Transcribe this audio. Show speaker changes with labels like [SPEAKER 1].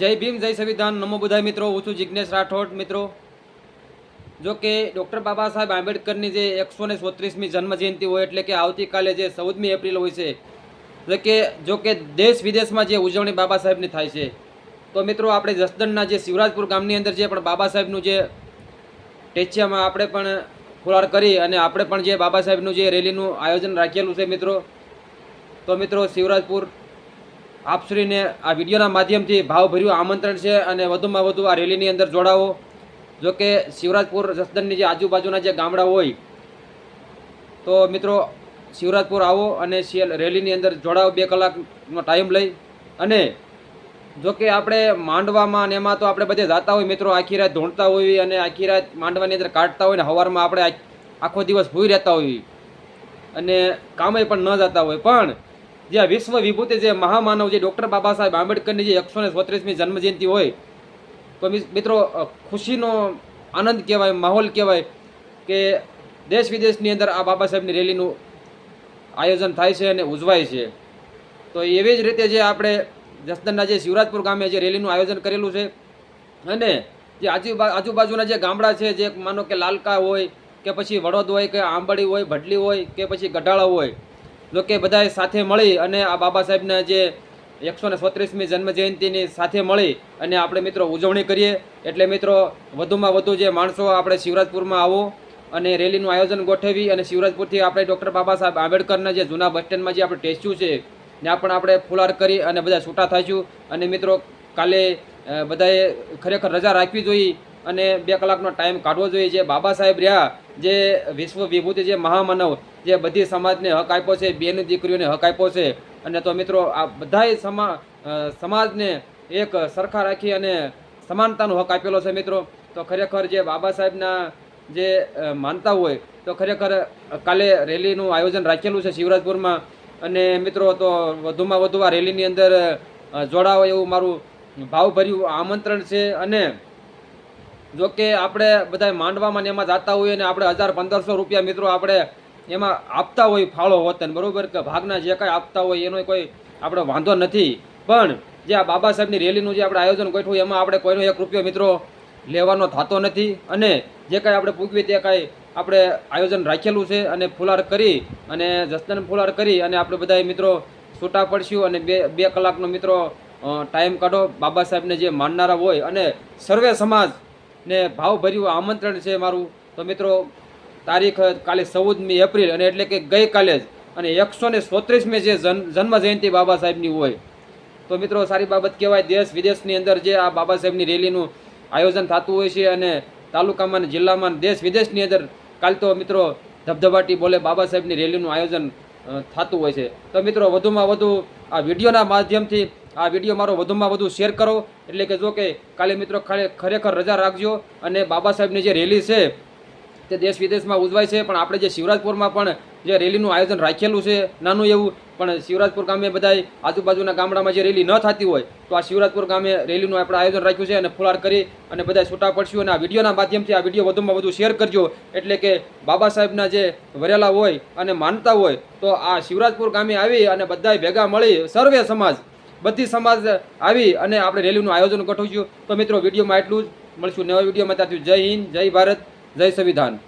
[SPEAKER 1] જય ભીમ, જય સંવિધાન. નમો બધા મિત્રો, હું છું જિજ્ઞેશ રાઠોડ. મિત્રો, જો કે ડૉક્ટર બાબા સાહેબ આંબેડકરની જે એકસો ને સોત્રીસમી જન્મજયંતિ હોય એટલે કે આવતીકાલે જે ચૌદમી એપ્રિલ હોય છે, એટલે કે જો કે દેશ વિદેશમાં જે ઉજવણી બાબા સાહેબની થાય છે, તો મિત્રો આપણે જસદણના જે શિવરાજપુર ગામની અંદર જે પણ બાબા સાહેબનું જે ટેચિયામાં આપણે પણ ફુલાર કરી અને આપણે પણ જે બાબા સાહેબનું જે રેલીનું આયોજન રાખેલું છે મિત્રો, તો મિત્રો શિવરાજપુર આપશ્રીને આ વિડીયોના માધ્યમથી ભાવભર્યું આમંત્રણ છે અને વધુમાં વધુ આ રેલીની અંદર જોડાવો. જો કે શિવરાજપુર જસદનની જે આજુબાજુના જે ગામડા હોય, તો મિત્રો શિવરાજપુર આવો અને રેલીની અંદર જોડાવો બે કલાકનો ટાઈમ લઈ. અને જો કે આપણે માંડવામાં ને એમાં તો આપણે બધે જાતા હોય, મિત્રો આખી રાત ધૂણતા હોઈએ અને આખી રાત માંડવાની અંદર કાઢતા હોય ને સવારમાં આપણે આખો દિવસ ભૂઈ રહેતા હોઈએ અને કામે પણ ન જતા હોય. પણ જે વિશ્વ વિભૂતિ જે મહામાનવ જે ડૉક્ટર બાબા સાહેબ આંબેડકરની જે એકસો ને છત્રીસમી જન્મજયંતિ હોય, તો મિત્રો ખુશીનો આનંદ કહેવાય, માહોલ કહેવાય કે દેશ વિદેશની અંદર આ બાબા સાહેબની રેલીનું આયોજન થાય છે અને ઉજવાય છે. તો એવી જ રીતે જે આપણે જસદનના જે શિવરાજપુર ગામે જે રેલીનું આયોજન કરેલું છે અને જે આજુબા આજુબાજુના જે ગામડા છે, જે માનો કે લાલકા હોય કે પછી વડોદ હોય કે આંબળી હોય, ભડલી હોય કે પછી ગઢાળા હોય જો કે બધાએ સાથે મળી અને આ બાબા સાહેબના જે એકસો ને ચોત્રીસમી જન્મજયંતિની સાથે મળી અને આપણે મિત્રો ઉજવણી કરીએ. એટલે મિત્રો, વધુમાં વધુ જે માણસો આપણે શિવરાજપુરમાં આવો અને રેલીનું આયોજન ગોઠવી અને શિવરાજપુરથી આપણે ડૉક્ટર બાબા સાહેબ આંબેડકરના જે જૂના બસ સ્ટેન્ડમાં જે આપણે ટેસ્યુ છે, ત્યાં પણ આપણે ફુલાર કરી અને બધા છૂટા થઈશું. અને મિત્રો, કાલે બધાએ ખરેખર રજા રાખવી જોઈએ અને બે કલાકનો ટાઈમ કાઢવો જોઈએ. જે બાબા સાહેબ રહ્યા જે વિશ્વ વિભૂતિ જે મહામાનવ જે બધી સમાજને હક આપ્યો છે, બેન દીકરીઓને હક આપ્યો છે. અને તો મિત્રો, આ બધાએ સમા સમાજને એક સરખા રાખી અને સમાનતાનો હક આપેલો છે મિત્રો. તો ખરેખર જે બાબા સાહેબના જે માનતા હોય, તો ખરેખર કાલે રેલીનું આયોજન રાખેલું છે શિવરાજપુરમાં. અને મિત્રો, તો વધુમાં વધુ આ રેલીની અંદર જોડાવો એવું મારું ભાવભર્યું આમંત્રણ છે. અને જો કે આપણે બધા માંડવામાં ને એમાં જાતા હોઈએ ને આપણે હજાર પંદરસો રૂપિયા મિત્રો આપણે એમાં આપતા હોય ફાળો વતન બરાબર કે ભાગના જે કાંઈ આપતા હોય એનો કોઈ આપણે વાંધો નથી. પણ જે આ બાબા સાહેબની રેલીનું જે આપણે આયોજન ગોઠવું એમાં આપણે કોઈનો એક રૂપિયો મિત્રો લેવાનો થતો નથી. અને જે કાંઈ આપણે પૂગવી તે કાંઈ આપણે આયોજન રાખેલું છે અને ફુલાર કરી અને જસ્તન ફુલાર કરી અને આપણે બધા મિત્રો છૂટા પડશું અને બે બે કલાકનો મિત્રો ટાઈમ કાઢો. બાબા સાહેબને જે માનનારા હોય અને સર્વે સમાજ ને ભાવભર્યું આમંત્રણ છે મારું. તો મિત્રો, તારીખ કાલે ચૌદમી એપ્રિલ અને એટલે કે ગઈકાલે જ અને એકસો ને સોત્રીસમી જે જન્મ જન્મ જયંતિ બાબા સાહેબની હોય. તો મિત્રો, સારી બાબત કહેવાય, દેશ વિદેશની અંદર જે આ બાબા સાહેબની રેલીનું આયોજન થતું હોય છે અને તાલુકામાં અને જિલ્લામાં દેશ વિદેશની અંદર કાલ તો મિત્રો ધબધબાટી બોલે બાબા સાહેબની રેલીનું આયોજન થતું હોય છે. તો મિત્રો, વધુમાં વધુ આ વિડીયોના માધ્યમથી આ વીડિયો મારો વધુમાં વધુ શેર કરો. એટલે કે જો કે કાલે મિત્રો ખરે- ખરેખર રજા રાખજો. અને બાબા સાહેબની જે રેલી છે, તે દેશ વિદેશમાં ઉજવાય છે. પણ આપણે જે શિવરાજપુરમાં પણ જે રેલીનું આયોજન રાખેલું છે, નાનું એવું, પણ શિવરાજપુર ગામે બધાય આજુબાજુના ગામડામાં જે રેલી ન થતી હોય, તો આ શિવરાજપુર ગામે રેલીનું આપણે આયોજન રાખ્યું છે અને ફુલાર કરી અને બધા છૂટા પડશું. અને આ વિડીયોના માધ્યમથી આ વીડિયો વધુમાં વધુ શેર કરજો. એટલે કે બાબા સાહેબના જે વરેલા હોય અને માનતા હોય, તો આ શિવરાજપુર ગામે આવી અને બધાય ભેગા મળી સર્વે સમાજ બધી સમાજ આવી અને આપણે રેલીનું આયોજન ગોઠવીશું. તો મિત્રો, વિડીયોમાં એટલું જ. મળશું નવા વિડીયોમાં. ત્યાંથી જય હિન્દ, જય ભારત, જય સંવિધાન.